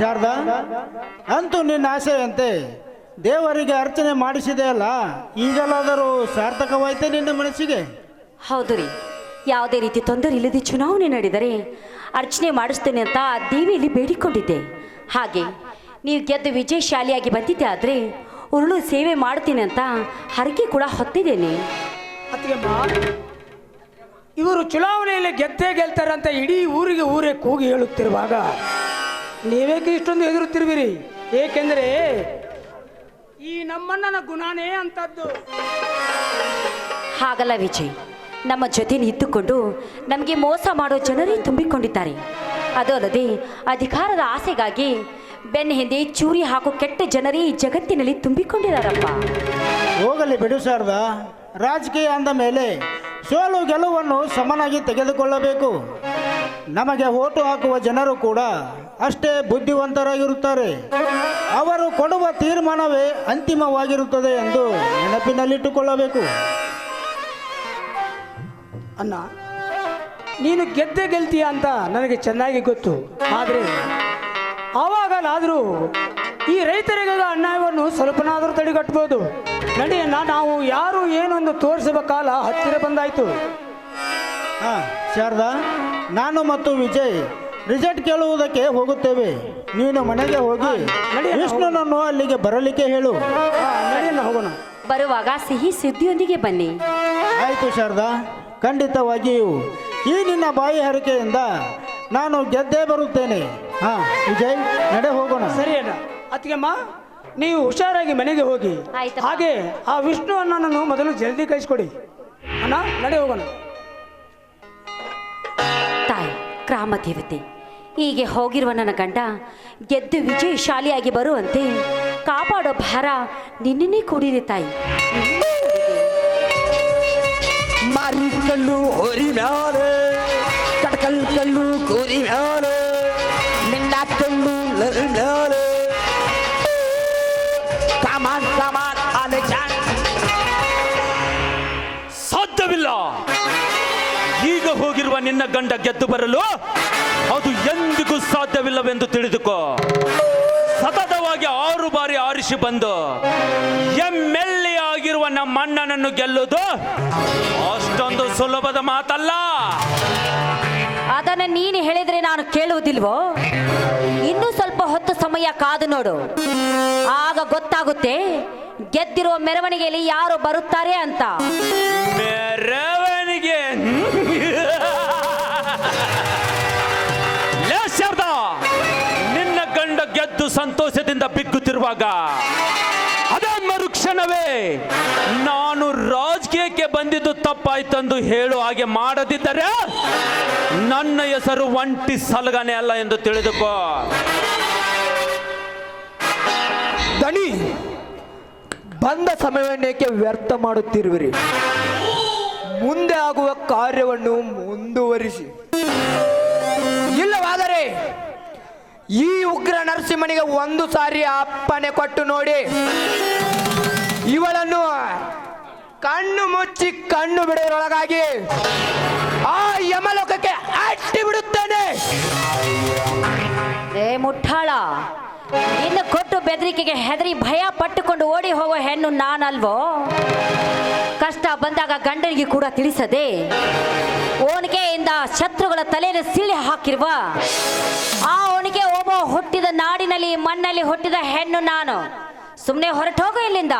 ಶಾರದಾ? ಅಂತೂ ನಿನ್ನ ಆಸೆಯಂತೆ. ದೇವರಿಗೆ ಅರ್ಚನೆ ಮಾಡಿಸಿದೆ ಅಲ್ಲ ಈಗಲಾದರೂ ಸಾರ್ಥಕವಾಯ್ತೆ ನಿನ್ನ ಮನಸ್ಸಿಗೆ? ಹೌದು ರೀ. ಯಾವುದೇ ರೀತಿ ತೊಂದರೆ ಇಲ್ಲದೆ ಚುನಾವಣೆ ನಡೆದರೆ ಅರ್ಚನೆ ಮಾಡಿಸ್ತೇನೆ ಅಂತ ಆ ದೇವಿಯಲ್ಲಿ ಬೇಡಿಕೊಂಡಿದ್ದೆ. ಹಾಗೆ ನೀವು ಗೆದ್ದು ವಿಜಯಶಾಲಿಯಾಗಿ ಬಂದಿದ್ದೆ ಆದರೆ ಉರುಳು ಸೇವೆ ಮಾಡ್ತೀನಿ ಅಂತ ಹರಕೆ ಕೂಡ ಹೊತ್ತಿದ್ದೇನೆ. ಅತ್ತಿಗೆಮ್ಮ ಇವರು ಚುನಾವಣೆಯಲ್ಲಿ ಗೆದ್ದೇ ಗೆಲ್ತಾರೆ ಅಂತ ಇಡೀ ಊರಿಗೆ ಊರೇ ಕೂಗಿ ಹೇಳುತ್ತಿರುವಾಗ ನೀವೇಕೆ ಇಷ್ಟೊಂದು ಎದುರುತ್ತಿರುವಿರಿ? ಏಕೆಂದರೆ ಈ ನಮ್ಮಣ್ಣನ ಗುಣನೇ ಅಂತದ್ದು ಹಾಗಲ್ಲ ವಿಜಯ್ ನಮ್ಮ ಜೊತೆ ನಿಂತುಕೊಂಡು ನಮಗೆ ಮೋಸ ಮಾಡೋ ಜನರೇ ತುಂಬಿಕೊಂಡಿದ್ದಾರೆ. ಅದು ಅಲ್ಲದೆ ಅಧಿಕಾರದ ಆಸೆಗಾಗಿ ಬೆನ್ನ ಹಿಂದೆ ಚೂರಿ ಹಾಕೋ ಕೆಟ್ಟ ಜನರೇ ಈ ಜಗತ್ತಿನಲ್ಲಿ ತುಂಬಿಕೊಂಡಿದ್ದಾರಪ್ಪ. ಹೋಗಲಿ ಬಿಡು ಸಾರ್ದ ರಾಜಕೀಯ ಅಂದ ಮೇಲೆ ಸೋಲು ಗೆಲುವನ್ನು ಸಮನಾಗಿ ತೆಗೆದುಕೊಳ್ಳಬೇಕು. ನಮಗೆ ಓಟು ಹಾಕುವ ಜನರು ಕೂಡ ಅಷ್ಟೇ ಬುದ್ಧಿವಂತರಾಗಿರುತ್ತಾರೆ. ಅವರು ಕೊಡುವ ತೀರ್ಮಾನವೇ ಅಂತಿಮವಾಗಿರುತ್ತದೆ ಎಂದು ನೆನಪಿನಲ್ಲಿಟ್ಟುಕೊಳ್ಳಬೇಕು. ಅಣ್ಣ ನೀನು ಗೆದ್ದೆ ಗೆಲ್ತೀಯ ಅಂತ ನನಗೆ ಚೆನ್ನಾಗಿ ಗೊತ್ತು. ಆದರೆ ಆವಾಗಲಾದರೂ ಈ ರೈತರಿಗಾದ ಅನ್ಯಾಯವನ್ನು ಸ್ವಲ್ಪನಾದರೂ ತಡೆಗಟ್ಬೋದು ನಡೆಯನ್ನ ನಾವು ಯಾರು ಏನು ಎಂದು ತೋರಿಸುವ ಕಾಲ ಹತ್ತಿರ ಬಂದಾಯಿತು. ಹಾ ಶಾರದಾ ನಾನು ಮತ್ತು ವಿಜಯ್ ರಿಸಲ್ಟ್ ಕೇಳುವುದಕ್ಕೆ ಹೋಗುತ್ತೇವೆ. ನೀನು ಮನೆಗೆ ಹೋಗಿ. ವಿಷ್ಣುನನ್ನು ಅಲ್ಲಿಗೆ ಬರಲಿಕ್ಕೆ ಹೇಳು. ಹೋಗೋಣ. ಬರುವಾಗ ಸಿಹಿ ಸುದ್ದಿಯೊಂದಿಗೆ ಬನ್ನಿ. ಆಯ್ತು ಶಾರದಾ ಖಂಡಿತವಾಗಿಯೂ ಈ ನಿನ್ನ ಬಾಯಿ ಹರಿಕೆಯಿಂದ ನಾನು ಗೆದ್ದೇ ಬರುತ್ತೇನೆ. ಹಾ ವಿಜಯ್ ನಡೆ ಹೋಗೋಣ. ಸರಿ ಅಣ್ಣ. ಅದಕ್ಕೆಮ್ಮ ನೀವು ಹುಷಾರಾಗಿ ಮನೆಗೆ ಹೋಗಿ. ಆಯ್ತಪ್ಪ. ಹಾಗೆ ಆ ವಿಷ್ಣು ಅಣ್ಣನನ್ನು ಮೊದಲು ಜಲ್ದಿ ಕಳಿಸ್ಕೊಡಿ. ಅಣ್ಣ ನಡೆ ಹೋಗೋಣ. ತಾಯಿ ಗ್ರಾಮ ದೇವತೆ ಹೀಗೆ ಹೋಗಿರುವ ನನ್ನ ಗಂಡ ಗೆದ್ದು ವಿಜಯಶಾಲಿಯಾಗಿ ಬರುವಂತೆ ಕಾಪಾಡೋ ಭಾರ ನಿನ್ನೇ ಕೂಡಿದೆ ತಾಯಿ. ನಿನ್ನೇ ಮಾರಿ ಕಲ್ಲು ಹೋರಿ ಮ್ಯಾಲೆ ಕಟ್ಕಲ್ ಕಲ್ಲು ಕೋರಿ ಮ್ಯಾಲೆ ನಿನ್ನ ಕಲ್ಲು ಮ್ಯಾಲೆ. ಕಾಮಾನ್ ಕಾಮಾನ್ ಆಲೆ ಸಾಧ್ಯವಿಲ್ಲ. ಈಗ ಹೋಗಿರುವ ನಿನ್ನ ಗಂಡ ಗೆದ್ದು ಬರಲು ಎಂದಿಗೂ ಸಾಧ್ಯವಿಲ್ಲವೆಂದು ತಿಳಿದುಕೋ. ಸತತವಾಗಿ ಆರು ಬಾರಿ ಆರಿಸಿ ಬಂದು ಎಮ್ಮೆಲ್ಲೆ ಆಗಿರುವ ನಮ್ಮ ಅಣ್ಣನನ್ನು ಗೆಲ್ಲುವುದು ಅಷ್ಟೊಂದು ಸುಲಭದ ಮಾತಲ್ಲ. ಅದನ್ನ ನೀನು ಹೇಳಿದ್ರೆ ನಾನು ಕೇಳುವುದಿಲ್ವೋ? ಇನ್ನೂ ಸ್ವಲ್ಪ ಹೊತ್ತು ಸಮಯ ಕಾದು ನೋಡು. ಆಗ ಗೊತ್ತಾಗುತ್ತೆ ಗೆದ್ದಿರುವ ಮೆರವಣಿಗೆಯಲ್ಲಿ ಯಾರು ಬರುತ್ತಾರೆ ಅಂತ. ಸಂತೋಷದಿಂದ ಬಿಕ್ಕುತ್ತಿರುವಾಗ ಅದೇ ಮರುಕ್ಷಣವೇ ನಾನು ರಾಜಕೀಯಕ್ಕೆ ಬಂದಿದ್ದು ತಪ್ಪಾಯ್ತೆಂದು ಹೇಳು ಹಾಗೆ ಮಾಡದಿದ್ದರೆ ನನ್ನ ಹೆಸರು ಒಂಟಿ ಸಲಗನೆ ಅಲ್ಲ ಎಂದು ತಿಳಿದುಕೋ. ದಣಿ, ಬಂದ ಸಮಯವನ್ನೇಕೆ ವ್ಯರ್ಥ ಮಾಡುತ್ತಿರುವಿರಿ? ಮುಂದೆ ಆಗುವ ಕಾರ್ಯವನ್ನು ಮುಂದುವರಿಸಿ. ಇಲ್ಲವಾದರೆ ಈ ಉಗ್ರ ನರಸಿಂಹನಿಗೆ ಒಂದು ಸಾರಿ ಅಪ್ಪನೆ ಕೊಟ್ಟು ನೋಡಿ. ಇವಳನ್ನು ಕಣ್ಣು ಮುಚ್ಚಿ ಕಣ್ಣು ಬಿಡೋದ್ರೊಳಗಾಗಿ ಆ ಯಮಲೋಕಕ್ಕೆ ಅಟ್ಟಿ ಬಿಡುತ್ತೇನೆ. ಏ ಮುಟ್ಟಾಳ ಇನ್ನು ಕೊಟ್ಟು ಬೆದರಿಕೆಗೆ ಹೆದರಿ ಭಯ ಪಟ್ಟುಕೊಂಡು ಓಡಿ ಹೋಗೋ ಹೆಣ್ಣು ನಾನಲ್ವೋ? ಕಷ್ಟ ಬಂದಾಗ ಗಂಡನಿಗೆ ಕೂಡ ತಿಳಿಸದೆ. ಓಣಿಗೆಯಿಂದ ಶತ್ರುಗಳ ತಲೆಯನ್ನು ಸಿಳಿ ಹಾಕಿರುವ ಆ ಓಣಿಗೆ ಒಬ್ಬ ಹುಟ್ಟಿದ ನಾಡಿನಲ್ಲಿ ಮಣ್ಣಲ್ಲಿ ಹುಟ್ಟಿದ ಹೆಣ್ಣು ನಾನು. ಸುಮ್ಮನೆ ಹೊರಟು ಹೋಗ ಇಲ್ಲಿಂದ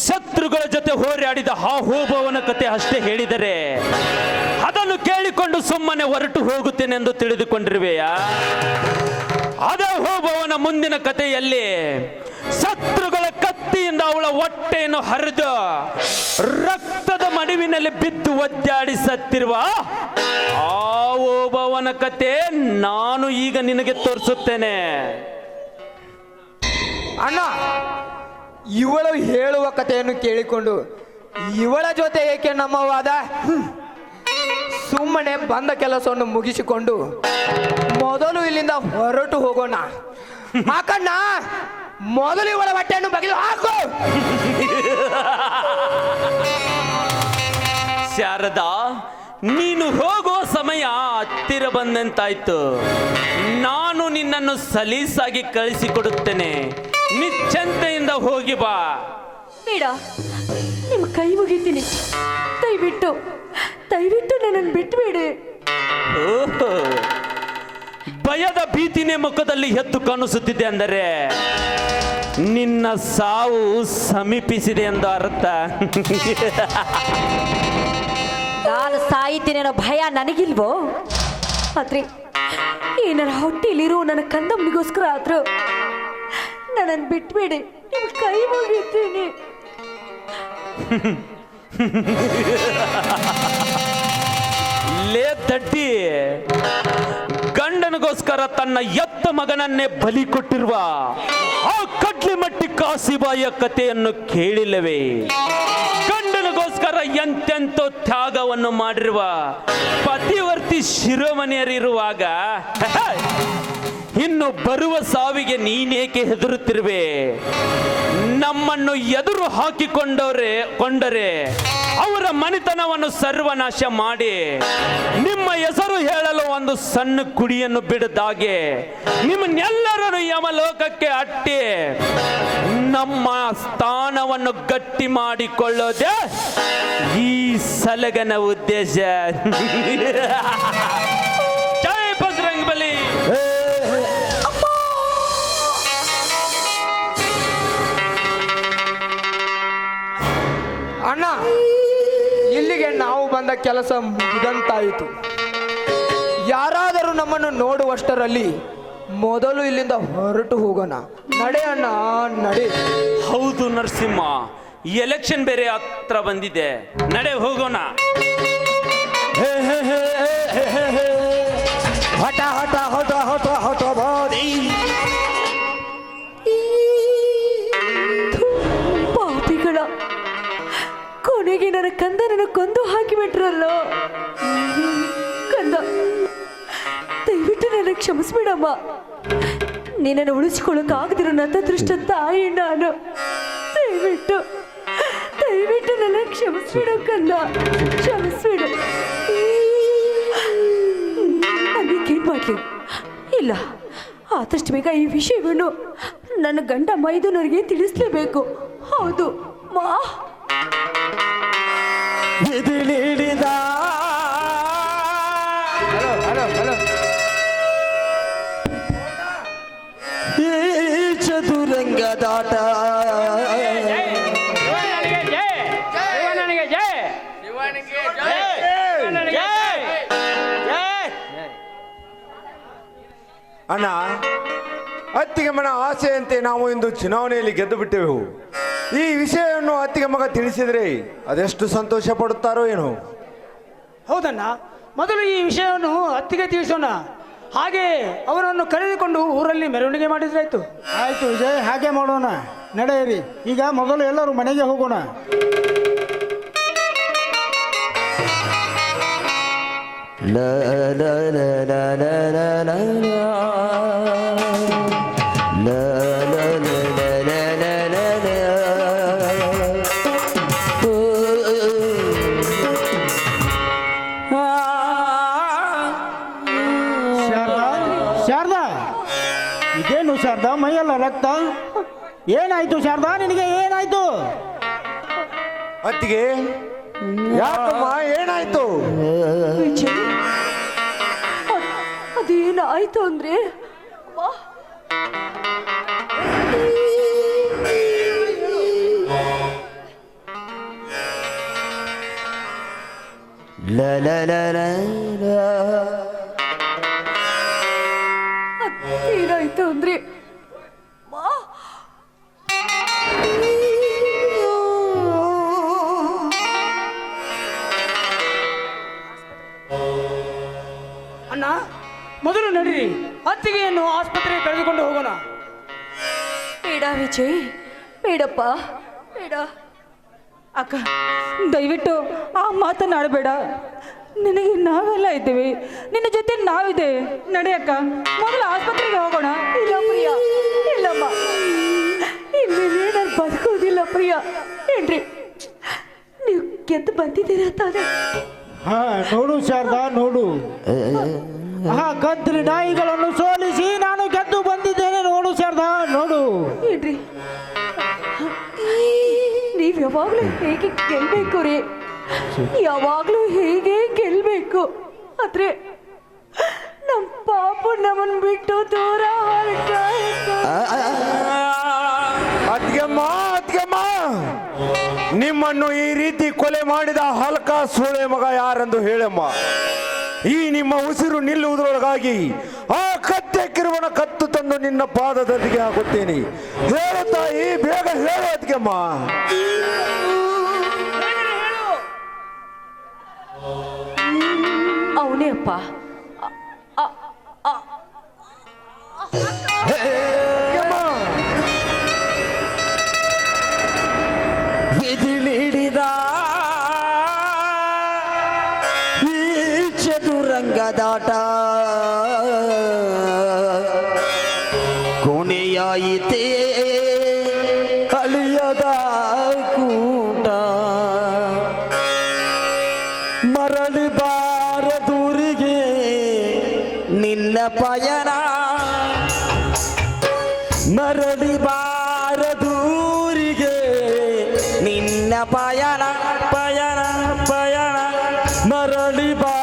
ಶತ್ರುಗಳ ಜೊತೆ ಹೋರಾಡಿದ ಆ ಹೋಬವನ ಕತೆ ಅಷ್ಟೇ ಹೇಳಿದರೆ ಅದನ್ನು ಕೇಳಿಕೊಂಡು ಸುಮ್ಮನೆ ಹೊರಟು ಹೋಗುತ್ತೇನೆ ಎಂದು ತಿಳಿದುಕೊಂಡಿರುವೆಯಾ? ಅದ ಹೋಬವನ ಮುಂದಿನ ಕಥೆಯಲ್ಲಿ ಶತ್ರುಗಳ ಕತ್ತಿಯಿಂದ ಅವಳ ಹೊಟ್ಟೆಯನ್ನು ಹರಿದು ರಕ್ತದ ಮಡುವಿನಲ್ಲಿ ಬಿದ್ದು ಒದ್ದಾಡಿ ಸತ್ತಿರುವ ಆ ಓಬವನ ಕತೆ ನಾನು ಈಗ ನಿನಗೆ ತೋರಿಸುತ್ತೇನೆ. ಅಣ್ಣ, ಇವಳು ಹೇಳುವ ಕಥೆಯನ್ನು ಕೇಳಿಕೊಂಡು ಇವಳ ಜೊತೆ ಏಕೆ ನಮ್ಮವಾದ ಸುಮ್ಮನೆ ಬಂದ ಕೆಲಸವನ್ನು ಮುಗಿಸಿಕೊಂಡು ಮೊದಲು ಇಲ್ಲಿಂದ ಹೊರಟು ಹೋಗೋಣ. ಹಾಕಣ್ಣ, ಮೊದಲು ಇವಳ ಬಟ್ಟೆಯನ್ನು ಬಗೆದು ಹಾಕು. ಶಾರದ ನೀನು ಹೋಗೋ ಸಮಯ ಹತ್ತಿರ ಬಂದಂತಾಯ್ತು. ನಾನು ನಿನ್ನನ್ನು ಸಲೀಸಾಗಿ ಕಳಿಸಿಕೊಡುತ್ತೇನೆ. ನಿಶ್ಚಂತೆಯಿಂದ ಹೋಗಿ ಬಾ. ಬೇಡ ನಿಮ್ಮ ಕೈ ಮುಗಿತೀನಿ. ದಯವಿಟ್ಟು ದಯವಿಟ್ಟು ನನ್ನನ್ನು ಬಿಟ್ಬೇಡಿ. ಓಹೋ. ಭಯದ ಭೀತಿನೇ ಮುಖದಲ್ಲಿ ಎದ್ದು ಕಾಣಿಸುತ್ತಿದೆ ಅಂದರೆ ನಿನ್ನ ಸಾವು ಸಮೀಪಿಸಿದೆ ಎಂದು ಅರ್ಥ. ನಾನು ಸಾಯ್ತೀನಿ ಅನ್ನೋ ಭಯ ನನಗಿಲ್ವೋ? ಆದ್ರೆ ಏನಾರ ಹೊಟ್ಟೆಲಿರೋ ನನ್ನ ಕಂದಮ್ಮನಿಗೋಸ್ಕರ ಆದ್ರು ನನ್ನನ್ನು ಬಿಟ್ಬೇಡಿ, ನಿಮ್ಮ ಕೈ ಮುಗಿತೀನಿ. ಲೇ ಗಂಡನಗೋಸ್ಕರ ಗಂಡನಿಗೋಸ್ಕರ ತನ್ನ ಎತ್ತ ಮಗನನ್ನೇ ಬಲಿ ಕೊಟ್ಟಿರುವ ಆ ಕಡ್ಲಿ ಮಟ್ಟಿ ಕಾಸಿಬಾಯಿಯ ಕಥೆಯನ್ನು ಕೇಳಿಲ್ಲವೇ? ಎಂತೆಂತೋ ತ್ಯಾಗವನ್ನು ಮಾಡಿರುವ ಪತಿವರ್ತಿ ಶಿರೋಮನೆಯರಿರುವಾಗ ಇನ್ನು ಬರುವ ಸಾವಿಗೆ ನೀನೇಕೆ ಹೆದರುತ್ತಿರುವೆ? ನಮ್ಮನ್ನು ಎದುರು ಹಾಕಿಕೊಂಡವರೆ ಕೊಂಡರೆ ಅವರ ಮನೆತನವನ್ನು ಸರ್ವನಾಶ ಮಾಡಿ ನಿಮ್ಮ ಹೆಸರು ಹೇಳಲು ಒಂದು ಸಣ್ಣ ಕುಡಿಯನ್ನು ಬಿಡದಾಗೆ. ನಿಮ್ಮನ್ನೆಲ್ಲರನ್ನು ಯಮಲೋಕಕ್ಕೆ ಅಟ್ಟಿ. ನಮ್ಮ ಸ್ಥಾನವನ್ನು ಗಟ್ಟಿ ಮಾಡಿಕೊಳ್ಳೋದೇ ಈ ಸಲಗನ ಉದ್ದೇಶ. ಕೆಲಸ ಮುಗಿದಂತಾಯಿತು. ಯಾರಾದರೂ ನಮ್ಮನ್ನು ನೋಡುವಷ್ಟರಲ್ಲಿ ಮೊದಲು ಇಲ್ಲಿಂದ ಹೊರಟು ಹೋಗೋಣ. ನಡೆ ಅಣ್ಣ ನಡೆ. ಹೌದು ನರಸಿಂಹ ಎಲೆಕ್ಷನ್ ಬೇರೆ ಹತ್ರ ಬಂದಿದೆ. ನಡೆ ಹೋಗೋಣ. ಹಠ ಹಠ ಹಠ ಹಠ. ಕೊಂದು ಹಾಕಿಬಿಟ್ರಲ್ಲೋ ಕಂದ, ದಯವಿಟ್ಟು ನನ್ನ ಕ್ಷಮಿಸ್ಬಿಡಮ್ಮ. ನಿನ್ನನ್ನು ಉಳಿಸ್ಕೊಳ್ಳೋಕೆ ಆಗದಿರೋ ದೃಷ್ಟ ತಾಯಿ ನಾನು. ದಯವಿಟ್ಟು ದಯವಿಟ್ಟು ನನ್ನ ಕ್ಷಮಿಸ್ಬಿಡು, ಕಂದ. ಕ್ಷಮಿಸ್ಬಿಡು. ಇಲ್ಲ, ಆದಷ್ಟು ಬೇಗ ಈ ವಿಷಯವನ್ನು ನನ್ನ ಗಂಡ ಮೈದುನರಿಗೆ ತಿಳಿಸ್ಲೇಬೇಕು. ಹೌದು, ಮಾ. ಅಣ್ಣ ಅತ್ತಿಗೆ ಮನ ಆಸೆಯಂತೆ ನಾವು ಇಂದು ಚುನಾವಣೆಯಲ್ಲಿ ಗೆದ್ದು ಬಿಟ್ಟೆವು. ಈ ವಿಷಯವನ್ನು ಅತ್ತಿಗೆ ಮಗ ತಿಳಿಸಿದರೆ ಅದೆಷ್ಟು ಸಂತೋಷ ಪಡುತ್ತಾರೋ ಏನು. ಹೌದಣ್ಣ ಮೊದಲು ಈ ವಿಷಯವನ್ನು ಅತ್ತಿಗೆ ತಿಳಿಸೋಣ. ಹಾಗೆ ಅವರನ್ನು ಕರೆದುಕೊಂಡು ಊರಲ್ಲಿ ಮೆರವಣಿಗೆ ಮಾಡಿದ್ರಾಯ್ತು. ಆಯ್ತು ವಿಜಯ್ ಹಾಗೆ ಮಾಡೋಣ. ನಡೆಯಿರಿ. ಈಗ ಮೊದಲು ಎಲ್ಲರೂ ಮನೆಗೆ ಹೋಗೋಣ. ಲ ಲ ಲ ಲ ಲ. ಓ, ಆ. ಶಾರದಾ ಶಾರದಾ ಇದೇನು ಶಾರದಾ ಮೈಯೆಲ್ಲ ರಕ್ತ ಏನಾಯ್ತು ಶಾರದಾ ನಿನಗೆ ಏನಾಯ್ತು ಅತ್ತಿಗೆ ಯಾಕಮ್ಮ ಏನಾಯ್ತು? ಅದೇನಾಯ್ತು ಅಂದ್ರೆ? la ಮೊದಲು ನಡೀರಿ ಅತ್ತಿಗೆಯನ್ನು ಆಸ್ಪತ್ರೆಗೆ ಕರೆದುಕೊಂಡು ಹೋಗೋಣ. ಬೇಡ ವಿಜಯ್, ಬೇಡಪ್ಪ, ಬೇಡ. ಅಕ್ಕ, ದಯವಿಟ್ಟು ಆ ಮಾತನಾಡಬೇಡ ನಿನಗೆ ನಾವೆಲ್ಲ ಇದ್ದೀವಿ. ನಿನ್ನ ಜೊತೆ ನಾವಿದೆ. ನಡೆ ಅಕ್ಕ, ಮೊದಲು ಆಸ್ಪತ್ರೆಗೆ ಹೋಗೋಣ. ಇಲ್ಲ ಪ್ರಿಯ, ಇಲ್ಲಮ್ಮ. ಇಲ್ಲಿ ನಾನು ಬದುಕೋದಿಲ್ಲ ಪ್ರಿಯ. ಏನ್ರಿ, ನೀವು ಗೆದ್ದು ಬಂದಿದ್ದೀರಾ ತಾನೆ? ಹಾ ನೋಡು ಶಾರದಾ ನೋಡು. ಹಾ ಕತ್ರಿ ನಾಯಿಗಳನ್ನು ಸೋಲಿಸಿ ನಾನು ಗೆದ್ದು ಬಂದಿದ್ದೇನೆ. ನೋಡು ಶಾರದಾ ನೋಡು. ಇಡ್ರಿ. ನೀವ್ ಯಾವಾಗ್ಲೂ ಹೇಗೆ ಗೆಲ್ಬೇಕು ರೀ? ಯಾವಾಗ್ಲೂ ಹೇಗೆ ಗೆಲ್ಬೇಕು? ಆದ್ರೆ ನಮ್ ಪಾಪ ನಮ್ಮನ್ ಬಿಟ್ಟು ದೂರ ಹೊರಟ ಅದ್ಗೆಮ್ಮ ಅದ್ಗೆಮ್ಮ ನಿಮ್ಮನ್ನು ಈ ರೀತಿ ಕೊಲೆ ಮಾಡಿದ ಹಲ್ಕ ಸೂಳೆ ಮಗ ಯಾರೆಂದು ಹೇಳಮ್ಮ. ಈ ನಿಮ್ಮ ಉಸಿರು ನಿಲ್ಲುವುದರೊಳಗಾಗಿ ಆ ಕತ್ತೆ ಕಿರುವನ ಕತ್ತು ತಂದು ನಿನ್ನ ಪಾದದಲ್ಲಿಗೆ ಹಾಕುತ್ತೇನೆ. ಹೇಳು ತಾಯಿ ಬೇಗ ಹೇಳು ಅಮ್ಮ ಅವನೇ ಅಪ್ಪ. ಚದುರಂಗದಾಟ ಕೊನೆಯಾಯಿತೇ ಅಳಿಯದ ಕೂಟ. ಮರಳಿ ಬಾರದೂರಿಗೆ ನಿನ್ನ ಪಯಣ. ಮರಳಿ ಬಾರದೂರಿಗೆ ನಿನ್ನ ಪಯಣ ಪಯಣ ಪಯಣ. ಮರಳಿ ಬಾರದೂರಿಗೆ